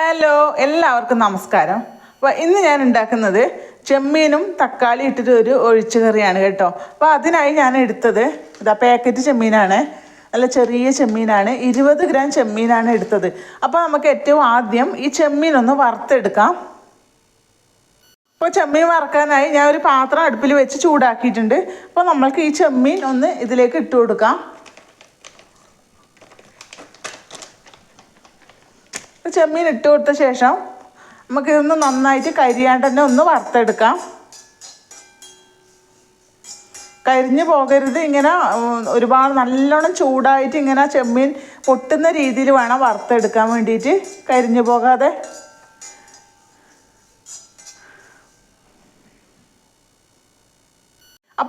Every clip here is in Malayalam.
ഹലോ എല്ലാവർക്കും നമസ്കാരം. അപ്പോൾ ഇന്ന് ഞാൻ ഉണ്ടാക്കുന്നത് ചെമ്മീനും തക്കാളി ഇട്ടിട്ട് ഒരു ഒഴിച്ചു കറിയാണ് കേട്ടോ. അപ്പോൾ അതിനായി ഞാൻ എടുത്തത് ഇതാ പാക്കറ്റ് ചെമ്മീനാണ്. നല്ല ചെറിയ ചെമ്മീനാണ്. ഇരുപത് ഗ്രാം ചെമ്മീനാണ് എടുത്തത്. അപ്പോൾ നമുക്ക് ഏറ്റവും ആദ്യം ഈ ചെമ്മീൻ ഒന്ന് വറുത്തെടുക്കാം. അപ്പോൾ ചെമ്മീൻ വറക്കാനായി ഞാൻ ഒരു പാത്രം അടുപ്പിൽ വെച്ച് ചൂടാക്കിയിട്ടുണ്ട്. അപ്പോൾ നമ്മൾക്ക് ഈ ചെമ്മീൻ ഒന്ന് ഇതിലേക്ക് ഇട്ട് കൊടുക്കാം. ചെമ്മീൻ ഇട്ട് കൊടുത്ത ശേഷം നമുക്ക് ഇതൊന്ന് നന്നായിട്ട് കരിയാണ്ട് തന്നെ ഒന്ന് വറുത്തെടുക്കാം. കരിഞ്ഞു പോകരുത്. ഇങ്ങനെ ഒരുപാട് നല്ലോണം ചൂടായിട്ട് ഇങ്ങനെ ചെമ്മീൻ പൊട്ടുന്ന രീതിയിൽ വേണം വറുത്തെടുക്കാൻ വേണ്ടിയിട്ട്. കരിഞ്ഞു പോകാതെ.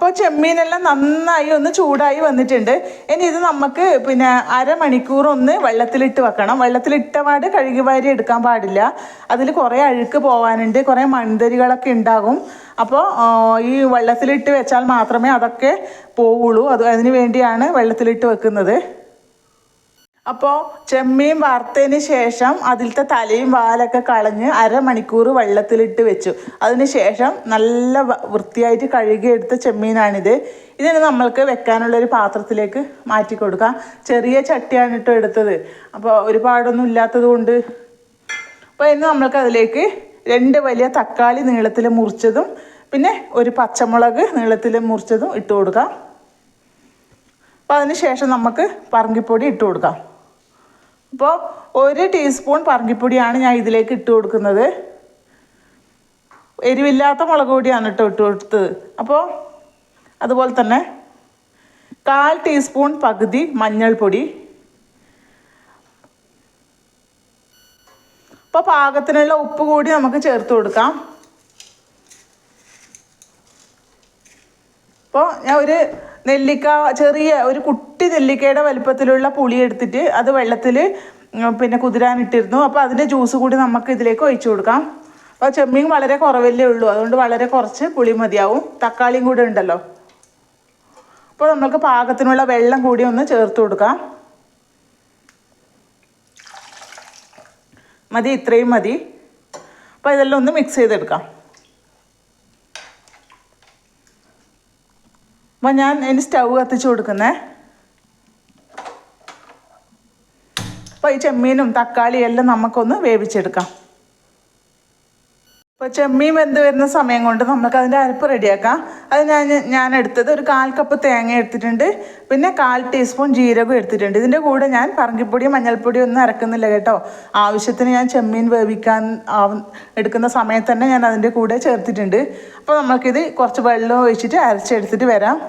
അപ്പോൾ ചെമ്മീനെല്ലാം നന്നായി ഒന്ന് ചൂടായി വന്നിട്ടുണ്ട്. ഇനി ഇത് നമുക്ക് പിന്നെ അരമണിക്കൂർ ഒന്ന് വെള്ളത്തിലിട്ട് വെക്കണം. വെള്ളത്തിലിട്ട പാട് കഴുകി വാരി എടുക്കാൻ പാടില്ല. അതിൽ കുറേ അഴുക്ക് പോകാനുണ്ട് കുറേ മൺതരികളൊക്കെ ഉണ്ടാകും. അപ്പോൾ ഈ വെള്ളത്തിലിട്ട് വെച്ചാൽ മാത്രമേ അതൊക്കെ പോവുള്ളൂ. അത് അതിന് വേണ്ടിയാണ് വെള്ളത്തിലിട്ട് വെക്കുന്നത്. അപ്പോൾ ചെമ്മീൻ വറുത്തതിന് ശേഷം അതിലത്തെ തലയും വാലൊക്കെ കളഞ്ഞ് അരമണിക്കൂർ വെള്ളത്തിലിട്ട് വെച്ചു. അതിന് ശേഷം നല്ല വൃത്തിയായിട്ട് കഴുകിയെടുത്ത ചെമ്മീനാണിത്. ഇതിന് നമ്മൾക്ക് വെക്കാനുള്ളൊരു പാത്രത്തിലേക്ക് മാറ്റി കൊടുക്കാം. ചെറിയ ചട്ടിയാണ് ഇട്ടോ എടുത്തത്. അപ്പോൾ ഒരുപാടൊന്നും ഇല്ലാത്തത് കൊണ്ട്. അപ്പോൾ ഇന്ന് നമ്മൾക്ക് അതിലേക്ക് രണ്ട് വലിയ തക്കാളി നീളത്തിൽ മുറിച്ചതും പിന്നെ ഒരു പച്ചമുളക് നീളത്തിൽ മുറിച്ചതും ഇട്ട് കൊടുക്കാം. അപ്പോൾ അതിന് ശേഷം നമുക്ക് പറങ്കിപ്പൊടി ഇട്ട് കൊടുക്കാം. അപ്പോൾ ഒരു ടീസ്പൂൺ പറങ്കിപ്പൊടിയാണ് ഞാൻ ഇതിലേക്ക് ഇട്ട് കൊടുക്കുന്നത്. എരിവില്ലാത്ത മുളക് പൊടിയാണ് കേട്ടോ ഇട്ട് കൊടുത്തത്. അപ്പോൾ അതുപോലെ തന്നെ കാൽ ടീസ്പൂൺ പകുതി മഞ്ഞൾപ്പൊടി. അപ്പോൾ പാകത്തിനുള്ള ഉപ്പ് കൂടി നമുക്ക് ചേർത്ത് കൊടുക്കാം. അപ്പോൾ ഞാൻ ഒരു നെല്ലിക്ക ചെറിയ ഒരു കുട്ടി നെല്ലിക്കയുടെ വലിപ്പത്തിലുള്ള പുളി എടുത്തിട്ട് അത് വെള്ളത്തിൽ പിന്നെ കുതിരാനിട്ടിരുന്നു അപ്പോൾ അതിന്റെ ജ്യൂസ് കൂടി നമുക്ക് ഇതിലേക്ക് ഒഴിച്ചു കൊടുക്കാം. അപ്പോൾ ചെമ്മീൻ വളരെ കുറവല്ലേ ഉള്ളൂ. അതുകൊണ്ട് വളരെ കുറച്ച് പുളി മതിയാവും. തക്കാളിയും കൂടെ ഉണ്ടല്ലോ. അപ്പോൾ നമുക്ക് പാകത്തിനുള്ള വെള്ളം കൂടി ഒന്ന് ചേർത്ത് കൊടുക്കാം. മതി ഇത്രയും മതി. അപ്പോൾ ഇതെല്ലാം ഒന്ന് മിക്സ് ചെയ്തെടുക്കാം. അപ്പം ഞാൻ ഇനി സ്റ്റൗ കത്തിച്ച് കൊടുക്കുന്നേ. അപ്പോൾ ഈ ചെമ്മീനും തക്കാളിയും എല്ലാം നമുക്കൊന്ന് വേവിച്ചെടുക്കാം. അപ്പോൾ ചെമ്മീൻ വെന്ത് വരുന്ന സമയം കൊണ്ട് നമുക്ക് അതിന്റെ അരപ്പ് റെഡിയാക്കാം. അത് ഞാൻ ഞാൻ എടുത്തത് ഒരു കാൽ കപ്പ് തേങ്ങ എടുത്തിട്ടുണ്ട്. പിന്നെ കാൽ ടീസ്പൂൺ ജീരകം എടുത്തിട്ടുണ്ട്. ഇതിന്റെ കൂടെ ഞാൻ പറങ്കിപ്പൊടിയും മഞ്ഞൾപ്പൊടിയും ഒന്നും അരക്കുന്നില്ല കേട്ടോ. ആവശ്യത്തിന് ഞാൻ ചെമ്മീൻ വേവിക്കാൻ എടുക്കുന്ന സമയത്ത് തന്നെ ഞാൻ അതിന്റെ കൂടെ ചേർത്തിട്ടുണ്ട്. അപ്പോൾ നമുക്കിത് കുറച്ച് വെള്ളം ഒഴിച്ചിട്ട് അരച്ചെടുത്തിട്ട് വരാം.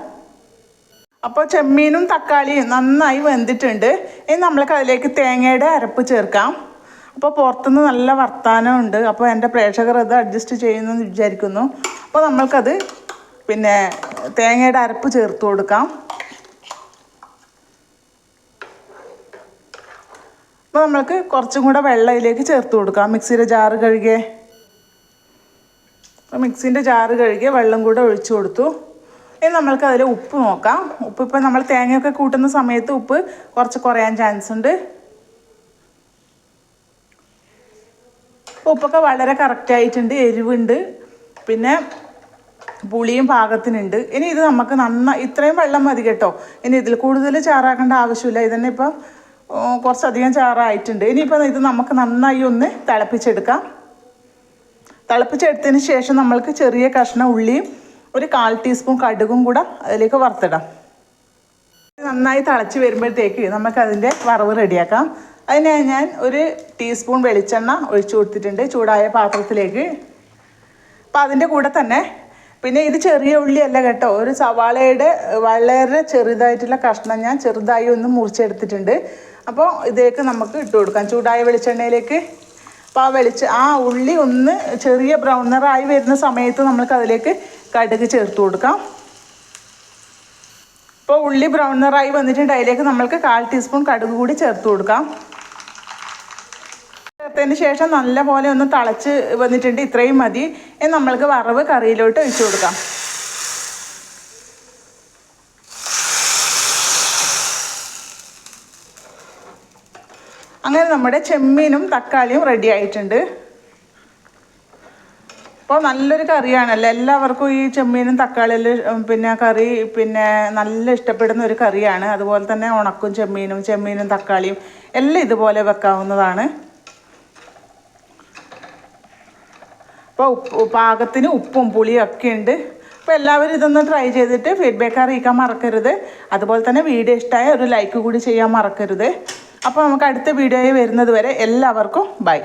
അപ്പോൾ ചെമ്മീനും തക്കാളിയും നന്നായി വെന്തിട്ടുണ്ട്. ഇനി നമ്മൾക്ക് അതിലേക്ക് തേങ്ങയുടെ അരപ്പ് ചേർക്കാം. അപ്പോൾ പുറത്തുനിന്ന് നല്ല വർത്താനം ഉണ്ട് അപ്പോൾ എന്റെ പ്രേക്ഷകർ അത് അഡ്ജസ്റ്റ് ചെയ്യുമെന്ന് വിചാരിക്കുന്നു. അപ്പോൾ നമ്മൾക്കത് പിന്നെ തേങ്ങയുടെ അരപ്പ് ചേർത്ത് കൊടുക്കാം. അപ്പോൾ നമ്മൾക്ക് കുറച്ചും കൂടെ വെള്ളം ഇതിലേക്ക് ചേർത്ത് കൊടുക്കാം. മിക്സിയുടെ ജാറ് കഴുകിയേ. അപ്പോൾ മിക്സിന്റെ ജാറ് കഴുകിയ വെള്ളം കൂടെ ഒഴിച്ചു കൊടുത്തു. ഇനി നമ്മൾക്ക് അതിൽ ഉപ്പ് നോക്കാം. ഉപ്പ് ഇപ്പോൾ നമ്മൾ തേങ്ങയൊക്കെ കൂട്ടുന്ന സമയത്ത് ഉപ്പ് കുറച്ച് കുറയാൻ ചാൻസ് ഉണ്ട്. ഉപ്പൊക്കെ വളരെ കറക്റ്റ് ആയിട്ടുണ്ട് എരിവുണ്ട് പിന്നെ പുളിയും പാകത്തിനുണ്ട്. ഇനി ഇത് നമുക്ക് നന്നായി ഇത്രയും വെള്ളം മതി കേട്ടോ. ഇനി ഇതിൽ കൂടുതൽ ചാറാക്കേണ്ട ആവശ്യമില്ല. ഇതന്നെ ഇപ്പം കുറച്ചധികം ചാറായിട്ടുണ്ട്. ഇനിയിപ്പോൾ ഇത് നമുക്ക് നന്നായി ഒന്ന് തിളപ്പിച്ചെടുക്കാം. തിളപ്പിച്ചെടുത്തതിന് ശേഷം നമ്മൾക്ക് ചെറിയ കഷ്ണം ഉള്ളിയും ഒരു കാൽ ടീസ്പൂൺ കടുകും കൂടെ അതിലേക്ക് വറുത്തിടാം. നന്നായി തിളച്ച് വരുമ്പോഴത്തേക്ക് നമുക്കതിന്റെ വറവ് റെഡിയാക്കാം. അതിനായി ഞാൻ ഒരു ടീസ്പൂൺ വെളിച്ചെണ്ണ ഒഴിച്ചു കൊടുത്തിട്ടുണ്ട് ചൂടായ പാത്രത്തിലേക്ക്. അപ്പം അതിന്റെ കൂടെ തന്നെ പിന്നെ ഇത് ചെറിയ ഉള്ളിയല്ല കേട്ടോ ഒരു സവാളയുടെ വളരെ ചെറുതായിട്ടുള്ള കഷ്ണം ഞാൻ ചെറുതായി ഒന്ന് മുറിച്ചെടുത്തിട്ടുണ്ട്. അപ്പോൾ ഇതിലേക്ക് നമുക്ക് ഇട്ട് കൊടുക്കാം ചൂടായ വെളിച്ചെണ്ണയിലേക്ക്. അപ്പോൾ ആ വെളിച്ച ആ ഉള്ളി ഒന്ന് ചെറിയ ബ്രൗണറായി വരുന്ന സമയത്ത് നമ്മൾക്ക് അതിലേക്ക് കടുക് ചേർത്ത് കൊടുക്കാം. ഇപ്പോൾ ഉള്ളി ബ്രൗണറായി വന്നിട്ടുണ്ട് അതിലേക്ക് നമ്മൾക്ക് കാൽ ടീസ്പൂൺ കടുക് കൂടി ചേർത്ത് കൊടുക്കാം. ചേർത്തതിന് ശേഷം നല്ല പോലെ ഒന്ന് തിളച്ച് വന്നിട്ടുണ്ട് ഇത്രയും മതി. നമ്മൾക്ക് വറവ് കറിയിലോട്ട് ഒഴിച്ചു കൊടുക്കാം. അങ്ങനെ നമ്മുടെ ചെമ്മീനും തക്കാളിയും റെഡി ആയിട്ടുണ്ട്. അപ്പോൾ നല്ലൊരു കറിയാണല്ലോ. എല്ലാവർക്കും ഈ ചെമ്മീനും തക്കാളിയും പിന്നെ കറി പിന്നെ നല്ല ഇഷ്ടപ്പെടുന്ന ഒരു കറിയാണ്. അതുപോലെ തന്നെ ഉണക്കും ചെമ്മീനും ചെമ്മീനും തക്കാളിയും എല്ലാം ഇതുപോലെ വെക്കാവുന്നതാണ്. അപ്പോൾ ഉപ്പ് പാകത്തിന് ഉപ്പും പുളിയും ഒക്കെ ഉണ്ട്. അപ്പോൾ എല്ലാവരും ഇതൊന്ന് ട്രൈ ചെയ്തിട്ട് ഫീഡ്ബാക്ക് അറിയിക്കാൻ മറക്കരുത്. അതുപോലെ തന്നെ വീഡിയോ ഇഷ്ടമായ ഒരു ലൈക്ക് കൂടി ചെയ്യാൻ മറക്കരുത്. അപ്പോൾ നമുക്ക് അടുത്ത വീഡിയോയിൽ വരുന്നത് വരെ എല്ലാവർക്കും ബൈ